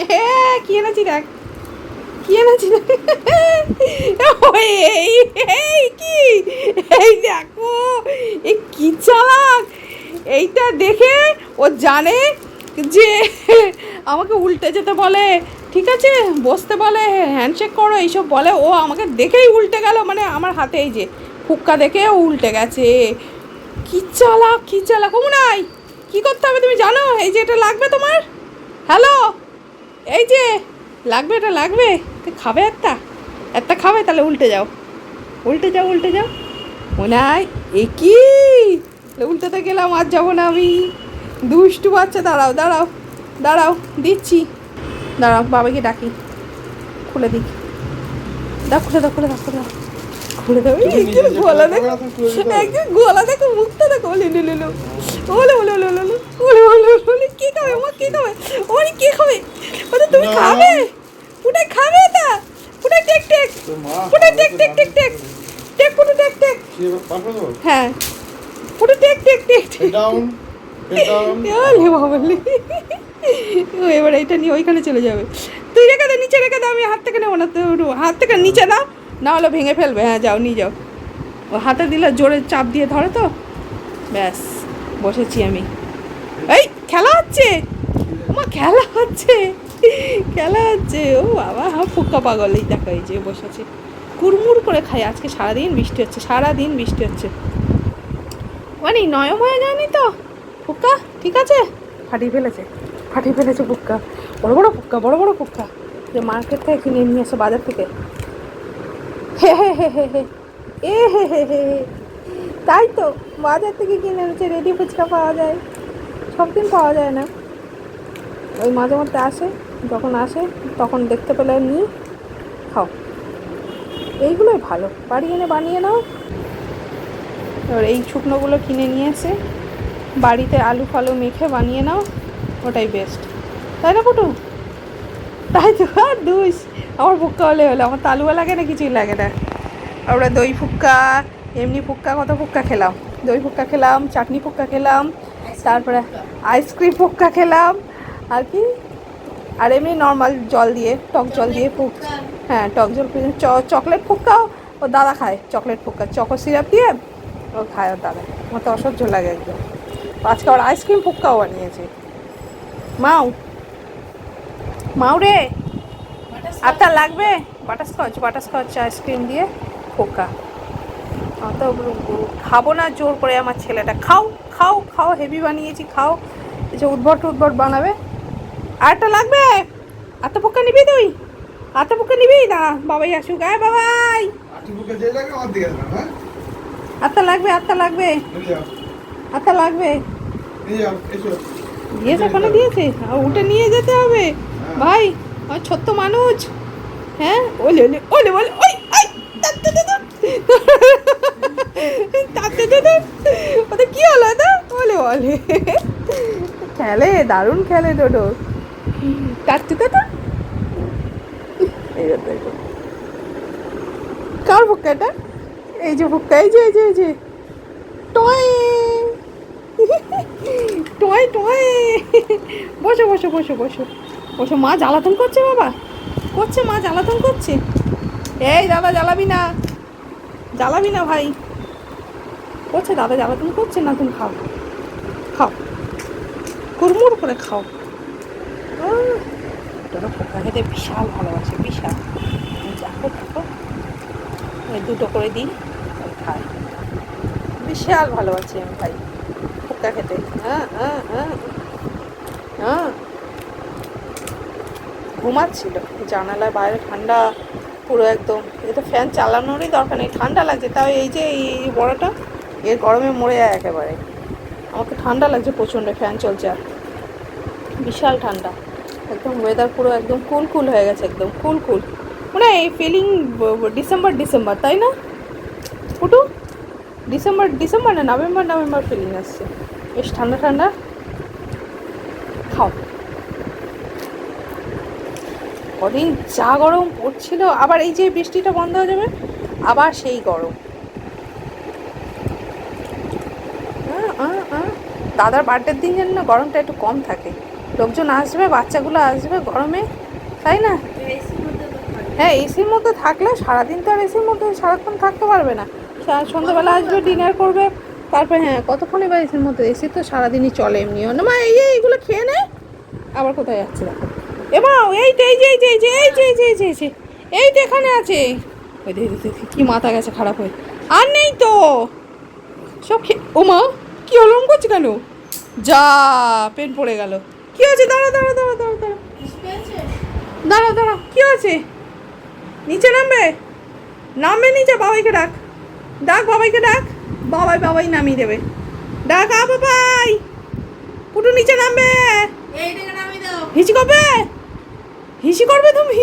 এ, কি এনেছি দেখ। কি এনেছি এই এই কি? এই দেখো এই কি চালাক? এইটা দেখে ও জানে যে আমাকে উল্টে যেতে বলে। ঠিক আছে বসতে বলে হ্যান্ডশেক করো এইসব বলে। ও আমাকে দেখেই উল্টে গেল মানে আমার হাতে এই যে ফুক্কা দেখে ও উল্টে গেছে। কি চালাক কি চালাক? ও নাই কি করতে হবে তুমি জানো? এই যে এটা লাগবে তোমার? হ্যালো এই যে, লাগবে এটা, লাগবে। তুই খাবে একটা? একটা খাবে, তাহলে উল্টে যাও। উল্টে যাও উল্টে যাও। মনে হয়, এ কি? উল্টাতে গেলাম, আর যাব না আমি। দুষ্টু বাচ্চা, দাঁড়াও দাঁড়াও দাঁড়াও, দিচ্ছি। দাঁড়াও, বাবাকে ডাকি। খুলে দিই। দাও, খুলে দাও খুলে দাও খুলে দাও। খুলে দাও, এই একজন গলা দেখো। একজন গলা দেখো, মুখটা দেখো। ওলে লে লে ওলে। ওলে ওলে ওলে ওলে ওলে। ওলে কি খাবে আমার কি খাবে? ওরে, কি খাবে? ওটা তুমি। খাবে? ওটা খাবে এটা? ওটা টেক টেক ওটা take take take take take ওটা টেক টেক হ্যাঁ। ওটা take take take take down ও এবার এটা নিয়ে ওইখানে চলে যাবে। তুই রেখে দে নিচে রেখে দে আমি হাত থেকে নেব না তো হাত থেকে নিচে দাও না হলে ভেঙে ফেলবে। হ্যাঁ যাও নিয়ে যাও। ও হাতে দিলে জোরে চাপ দিয়ে ধরে তো? ব্যাস বসেছি আমি। এই খেলা হচ্ছে। আমার খেলা হচ্ছে। খেলা হচ্ছে। ও বাবা ফুক্কা পাগল এই দেখো এই যে বসেছি কুড়মুড় করে খাই আজকে সারাদিন বৃষ্টি হচ্ছে, সারাদিন বৃষ্টি হচ্ছে। মানে নয়ম হয়ে যায়নি তো? ফুক্কা ঠিক আছে? ফাটিয়ে ফেলেছে ফাটিয়ে ফেলেছে ফুক্কা বড় বড় ফুক্কা বড় বড় ফুক্কা যে মার্কেট থেকে কিনে নিয়ে এসে বাজার থেকে। হে হে হে হে হে। এ, হে হে হে হে। তাই তো, বাজার থেকে কিনে এনেছে রেডি ফুচকা পাওয়া যায়। সব দিন পাওয়া যায় না। ওই মাঝে মধ্যে আসে। যখন আসে, তখন দেখতে পেলে নিই খাও। এইগুলোই ভালো। বাড়ি এনে বানিয়ে নাও। এবার এই শুকনোগুলো কিনে নিয়ে এসে বাড়িতে আলু ফালু মেখে বানিয়ে নাও। ওটাই বেস্ট তাই না কুটু? তাই তো, আর দুস আমার ফুক্কা হলে হলো। আমার তো আলুয়া লাগে না কিছুই লাগে না। আমরা দই ফুক্কা, এমনি ফুক্কা কত ফুক্কা খেলাম। দই ফুক্কা খেলাম, চাটনি ফুক্কা খেলাম, তারপরে আইসক্রিম ফুক্কা খেলাম। আর কি? আর এমনি নর্মাল জল দিয়ে, টক জল দিয়ে ফুক হ্যাঁ টক জল চকলেট ফুক্কাও ও দাদা খায় চকলেট ফুক্কা চকো সিরাপ দিয়ে ও খায় ওর দাদা। আমার তো অসহ্য লাগে একদম। আজকে আবার আইসক্রিম ফুক্কাও বানিয়েছে। মাও। মাও রে। আপনার লাগবে? বাটারস্কচ বাটারস্কচ আইসক্রিম দিয়ে ফুক্কা অত খাব না, জোর করে আমার ছেলেটা। খাও খাও খাও হেভি বানিয়েছি, খাও। যে উদ্ভট উদ্ভট বানাবে। আরেকটা লাগবে? আত্মা পোকা নিবি তুই? আত্মা পক্কা নিবি? না বাবাই আসুক। আয় বাবাই। আসবে হ্যাঁ? আত্মা লাগবে আত্মা লাগবে। আত্মা লাগবে। দিয়েছে ওখানে দিয়েছে। আর উঠে নিয়ে যেতে হবে। ভাই আমার ছোট্ট মানুষ। হ্যাঁ? ওলে ওলে ওলে ওলে ওই আই তাতে দাদা তাতে দাদা ওটা কি হলো এটা ওলে ওলে। খেলে দারুণ খেলে ডোডো। তাতে দাদা এই দেখো। কার ফুক্কাটা এই যে ফুক্কা এই যে এই যে এই যে। টয়। Toy toy. বসো বসো বসো বসো। বসো, মা জ্বালাতন করছে বাবা। করছে মা, জ্বালাতন করছে। এই দাদা, জ্বালাবি না। জ্বালাবি না ভাই। করছে দাদা, জ্বালাতন করছে না, তুমি খাও। খাও। কুড়মুড় করে খাও। তোরা পোকা খেতে বিশাল ভালোবাসে, বিশাল। দেখো দেখো দুটো করে দিই খায় বিশাল ভালোবাসি আমি ভাই ফুটকা খেতে হ্যাঁ হ্যাঁ হ্যাঁ হ্যাঁ। ঘুমাচ্ছিল জানালায় বাইরে ঠান্ডা, পুরো একদম। এটা ফ্যান চালানোরই দরকার নেই, ঠান্ডা লাগছে। তাও এই যে, এই বড়টা, এর গরমে মরে যায় একেবারে। আমাকে ঠান্ডা লাগছে প্রচণ্ড ফ্যান চলছে বিশাল ঠান্ডা। একদম ওয়েদার পুরো একদম কুল কুল হয়ে গেছে, একদম কুল কুল মানে এই ফিলিং ডিসেম্বর ডিসেম্বর তাই না? কুটু ডিসেম্বর ডিসেম্বর না নভেম্বর নভেম্বর ফিলিং আসছে। বেশ ঠান্ডা ঠান্ডা। খাও। কদিন যা গরম পড়ছিল, আবার এই যে বৃষ্টিটা বন্ধ হয়ে যাবে, আবার সেই গরম। দাদার বার্থডের দিন যেন না গরমটা একটু কম থাকে। লোকজন আসবে, বাচ্চাগুলো আসবে গরমে, তাই না? হ্যাঁ এসির মধ্যে থাকলে সারাদিন তো আর এসির মধ্যে সারাক্ষণ থাকতে পারবে না। সন্ধ্যাবেলা আসবে, ডিনার করবে, তারপরে হ্যাঁ কতক্ষণই বা এসির মধ্যে, এসি তো সারাদিনই চলে এমনিও। না, মা, এই এইগুলো খেয়ে নে। আবার কোথায় যাচ্ছে দেখো। এবার এই যে এই যে এই যে এই যে এই যে এই যে, এই তো এখানে আছে। ওই দেখি কি মাথা গেছে খারাপ হয়ে। আর নেই তো। সব খেয়ে ও মা, কি হলম করছে কেন? যা, পেন পড়ে গেল। কি আছে? দাঁড়া দাঁড়া দাঁড়া দাঁড়া দাঁড়া। দাঁড়া দাঁড়া কি আছে? নিচে নামবে? নামবে নিচে বাবাইকে ডাক। ডাক বাবাইকে ডাক। বাবাই বাবাই নামিয়ে দেবে। ডাক আ বাবাই। পুটু নিচে নামবে। হিসি করবে? হিসি করবে তুমি?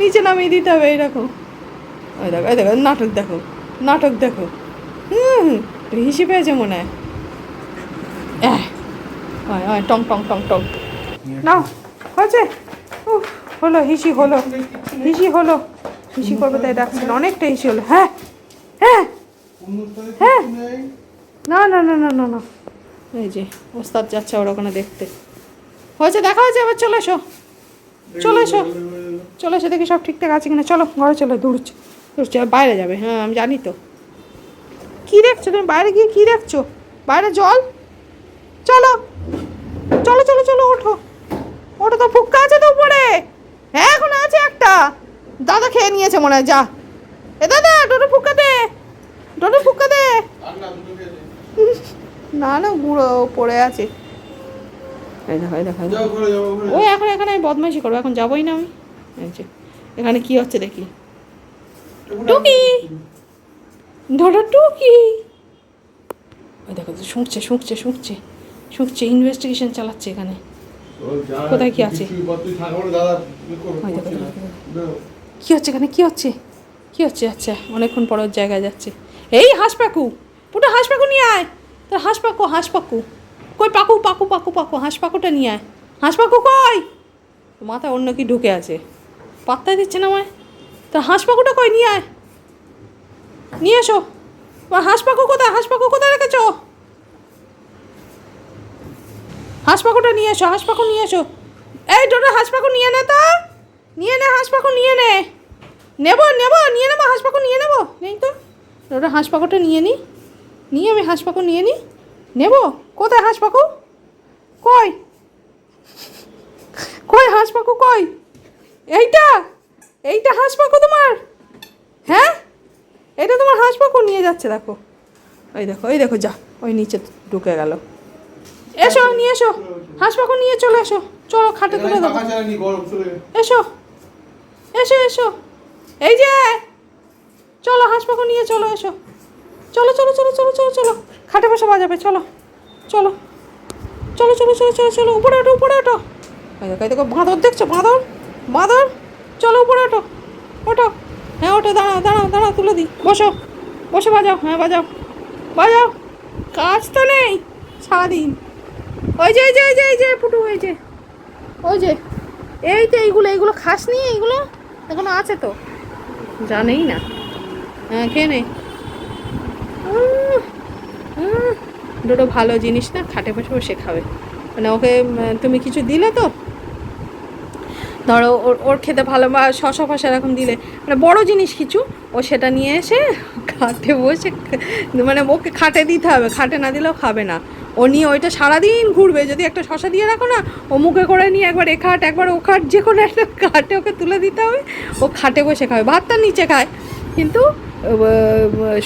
নিচে নামিয়ে দিতে হবে এইরকম ওই দেখো দেখো নাটক দেখো নাটক দেখো। হুম হিসি পেয়েছে মনে হয়। টং টং টং টং। নাও, হয়েছে? উফ, হলো, হিসি হলো। হিসি হলো। হিসি করবে তাই ডাকছিল অনেকটা হিসি হলো। হ্যাঁ হ্যাঁ হ্যাঁ। না না না না না না। এই যে, ওস্তাদ যাচ্ছে ওর ওখানে দেখতে। হয়েছে, দেখা হয়েছে, এবার চলে এসো। চলে এসো। চলে এসো, দেখি সব ঠিকঠাক আছে কিনা। চলো, ঘরে চলো, দৌড়ছে। দৌড়ছে বাইরে যাবে। হ্যাঁ আমি জানি তো। কী দেখছ? তুমি বাইরে গিয়ে কী দেখছ? বাইরে জল? খেয়েছে মনে হয় যা। এ দাদা টোটো ফুকা দে। টোটো ফুকা দে। না না গুঁড়ো পড়ে আছে। ওই এখন এখানে আমি বদমাইশি করব এখন যাবোই না আমি। এখানে কি হচ্ছে দেখি। টুকি! ধরো টুকি! ওই দেখো শুঁকছে শুঁকছে শুঁকছে। শুঁকছে ইনভেস্টিগেশন চালাচ্ছে এখানে। কোথায় কি আছে? কি হচ্ছে এখানে? কি হচ্ছে? কি হচ্ছে? আচ্ছা অনেকক্ষণ পর জায়গায় যাচ্ছে। এই হাঁস পাকু পুরো হাঁস পাকু নিয়ে আয়। তোর হাঁস পাকু হাঁস পাকু কই পাকু পাকু পাকু পাকু হাঁস পাকুটা নিয়ে আয়। হাঁস পাকু কই মাথায় অন্য কি ঢুকে আছে? পাত্তাই দিচ্ছে না আমায়। তোর হাঁস পাকুটা কই? নিয়ে আয়। নিয়ে এসো। হাঁস পাকু কোথায়? হাঁস পাকু কোথায় রেখেছ? হাঁস পাকুটা নিয়ে এসো হাঁস পাকু নিয়ে এসো। এই ডোটো হাঁস পাকু নিয়ে নে তো। নিয়ে নে হাঁস পাকু নিয়ে নে। নেব নেব নিয়ে নেব হাঁস পাকু নিয়ে নেব। নেই তো। ওটা হাঁস পাকুটা নিয়ে নিই নিয়ে আমি হাঁস পাকু নিয়ে নিই নেব। কোথায় হাঁস পাকু কই? কই হাঁস পাকু কই? এইটা? এইটা হাঁস পাকু তোমার? হ্যাঁ? এটা তোমার হাঁস পাকু নিয়ে যাচ্ছে দেখো। ওই দেখো ওই দেখো যা। ওই নিচে ঢুকে গেল। এসো নিয়ে এসো। হাঁস পাকু নিয়ে চলে এসো। চলো খাটে তুলে দেবো। পাখা। এসো। এসো এসো। এই যে, চলো হাঁস পাখো নিয়ে চলো, এসো। চলো চলো চলো চলো চলো চলো। খাটে বসে বাজাবে, চলো চলো। চলো চলো চলো চলো চলো, উপরে ওঠো উপরে ওঠো। এই দেখো বাঁদর দেখছ, বাঁদর? বাঁদর? চলো, উপরে ওঠো ওঠো। হ্যাঁ ওঠো, দাঁড়াও দাঁড়াও দাঁড়াও, তুলে দিই। বসো, বসে বাজাও হ্যাঁ বাজাও বাজাও। কাজ তো নেই সারাদিন। ওই যে ওই যে ওই যে ওই যে, পুটু ওই যে ওই যে। এই তো এইগুলো এইগুলো খাস নি, এইগুলো? এখনও আছে তো? জানেই না। হ্যাঁ খেয়ে নে। দুটো ভালো জিনিস না খাটে বসে বসে খাবে। মানে ওকে তুমি কিছু দিলে তো? ধরো ওর ওর খেতে ভালো বা শশা ফসা এরকম দিলে মানে বড় জিনিস কিছু, ও সেটা নিয়ে এসে খাটে বসে মানে ওকে খাটে দিতে হবে, খাটে না দিলেও খাবে না। ও নিয়ে ওইটা সারাদিন ঘুরবে, যদি একটা শশা দিয়ে রাখো না, ও মুখে করে নিয়ে একবার এ খাট, একবার ও খাট, যে কোনো একটা খাটে ওকে তুলে দিতে হবে, ও খাটে বসে খাবে, ভাতটা নিচে খায়। কিন্তু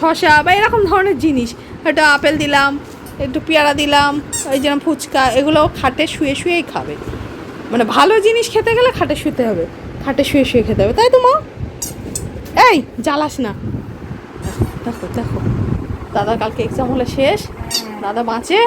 শশা বা এরকম ধরনের জিনিস হয়তো আপেল দিলাম, একটু পেয়ারা দিলাম, এই যেরকম ফুচকা, এগুলো খাটে শুয়ে শুয়েই খাবে। মানে ভালো জিনিস খেতে গেলে খাটে শুতে হবে, খাটে শুয়ে শুয়ে খেতে হবে, তাই তো মা? এই, জ্বালাস না। দেখো দেখো। দাদা কালকে এক্সাম হলে শেষ, দাদা বাঁচে।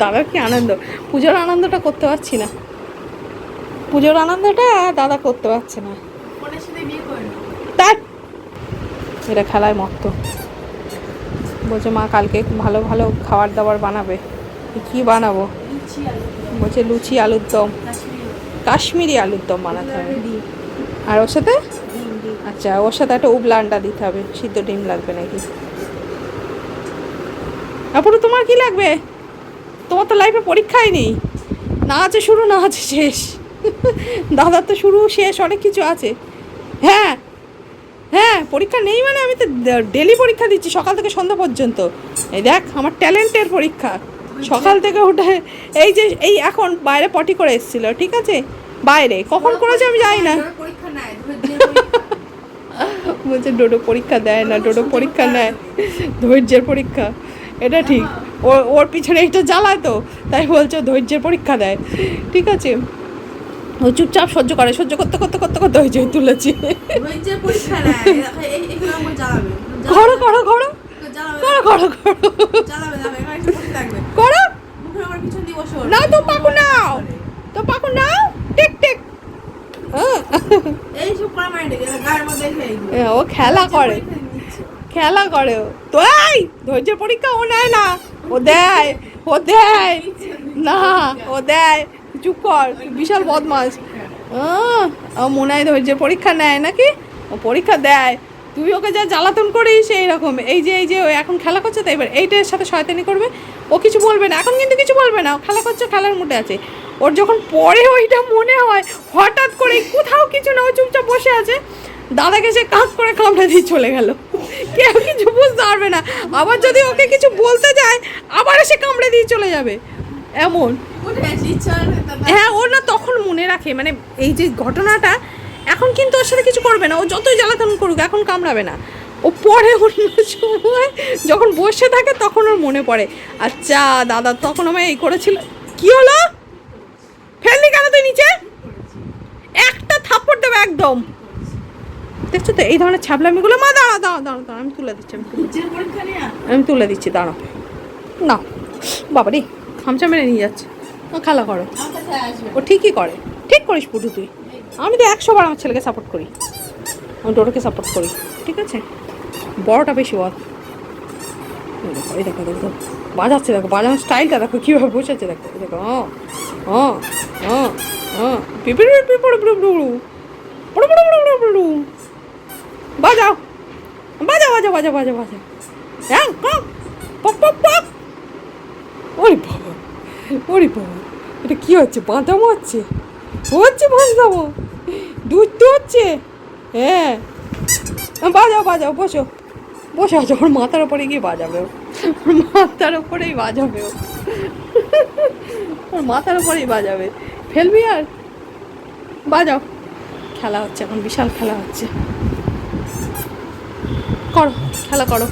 দাদার কি আনন্দ? পুজোর আনন্দটা করতে পারছি না। পুজোর আনন্দটা দাদা করতে পারছে না। তার এটা খেলায় মত্ত। বলছে মা কালকে ভালো ভালো খাবার দাবার বানাবে। কি বানাবো? বলছে লুচি আলুর দম। কাশ্মীরি আলুর দম বানাতে হবে। আর ওর সাথে? আচ্ছা ওর সাথে একটা উবলা আন্ডা দিতে হবে। সিদ্ধ ডিম লাগবে নাকি? আপুরু তোমার কি লাগবে? তোমার তো লাইফে পরীক্ষাই নেই। না আছে শুরু না আছে শেষ। দাদার তো শুরু শেষ অনেক কিছু আছে। হ্যাঁ হ্যাঁ পরীক্ষা নেই মানে আমি তো ডেলি পরীক্ষা দিচ্ছি সকাল থেকে সন্ধ্যা পর্যন্ত। এই দেখ আমার ট্যালেন্টের পরীক্ষা। সকাল থেকে উঠে এই যে এই এখন বাইরে পটি করে এসেছিল ঠিক আছে? বাইরে কখন করেছে আমি জানি না। বলছে ডোডো পরীক্ষা দেয় না ডোডো পরীক্ষা নেয়। ধৈর্যের পরীক্ষা এটা ঠিক। ও ওর পিছনে একটা জ্বালায় তো তাই বলছে ধৈর্যের পরীক্ষা দেয়। ঠিক আছে? ও চুপচাপ সহ্য করে সহ্য করতে করতে করতে করতে হয়েছে তুলেছি। করো করো করো জ্বালাবে। করো করো করো। না তো পাকু নাও। তো পাকু নাও। Tick tick. মানে ও খেলা করে। খেলা করে। ও। তো এই ধৈর্যের পরীক্ষা ও নেয় না। ও দেয় ও দেয়। না ও দেয়। চুপ কর বিশাল বদমাস ও মনে হয় ধৈর্যের পরীক্ষা নেয় নাকি? ও পরীক্ষা দেয়। তুই ওকে যা জ্বালাতন করিস এইরকম এই যে এই যে ও এখন খেলা করছে তো এবার এইটার সাথে শয়তানি করবে। ও কিছু বলবে না এখন কিন্তু কিছু বলবে না ও খেলা করছে খেলার মুডে আছে। ওর যখন পরে ওইটা মনে হয় হঠাৎ করে কোথাও কিছু না ও চুপচাপ বসে আছে। দাদাকে সে কাক করে কামড়ে দিয়ে চলে গেল। কেউ কিছু বুঝতে পারবে না। আবার যদি ওকে কিছু বলতে যায় আবার সে কামড়ে দিয়ে চলে যাবে। এমন। হ্যাঁ ও না তখন মনে রাখে মানে এই যে ঘটনাটা এখন কিন্তু ওর সাথে কিছু করবে না। ও যতই জ্বালাতন করুক, এখন কামড়াবে না। ও পরে অন্য সময় যখন বসে থাকে, তখন ওর মনে পড়ে। আচ্ছা দাদা তখন আমায় এই করেছিল। কি হলো? ফেললি কেন তুই নিচে? একটা থাপ্পড় দেবে একদম। দেখছ তো, এই ধরনের ছাবলামিগুলো? মা দাঁড়া দাঁড়া দাঁড়া দাঁড়া আমি তুলে দিচ্ছি, আমি তুলে দিচ্ছি। দাঁড়াও। না, বাবা রে খামচা মেরে নিয়ে যাচ্ছে। খেলা করো। ও ঠিকই করে। ঠিক করিস, পুটু, তুই। আমি তো একশো বার আমার ছেলেকে সাপোর্ট করি। আমি ডোরোকে সাপোর্ট করি, ঠিক আছে? বড়টা বেশি বল এই দেখো দেখো বাজাচ্ছে, দেখো, বাজানোর স্টাইলটা দেখো, কীভাবে বসেছে দেখো দেখো ও ও ও পিপিড়ি পিপিড়ি পিপিড়ি পুড়ু পুড়ু পুড়ু পুড়ু। পুড়ু বাজাও। বাজাও বাজাও বাজাও বাজাও বাজাও। হ্যাঁ কক পক পক পক ওরে বাবা ওরে বাবা। এটা কি হচ্ছে, বাঁধামো হচ্ছে? হচ্ছে বাঁধামো। দুধ তো হচ্ছে। হ্যাঁ। বাজাও বাজাও, বসো। বসে আছে ওর মাথার ওপরে গিয়ে বাজাবে ওর মাথার ওপরেই বাজাবে ওর মাথার ওপরেই বাজাবে। ফেলবি আর? বাজাও। খেলা হচ্ছে এখন, বিশাল খেলা হচ্ছে। করো, খেলা করো।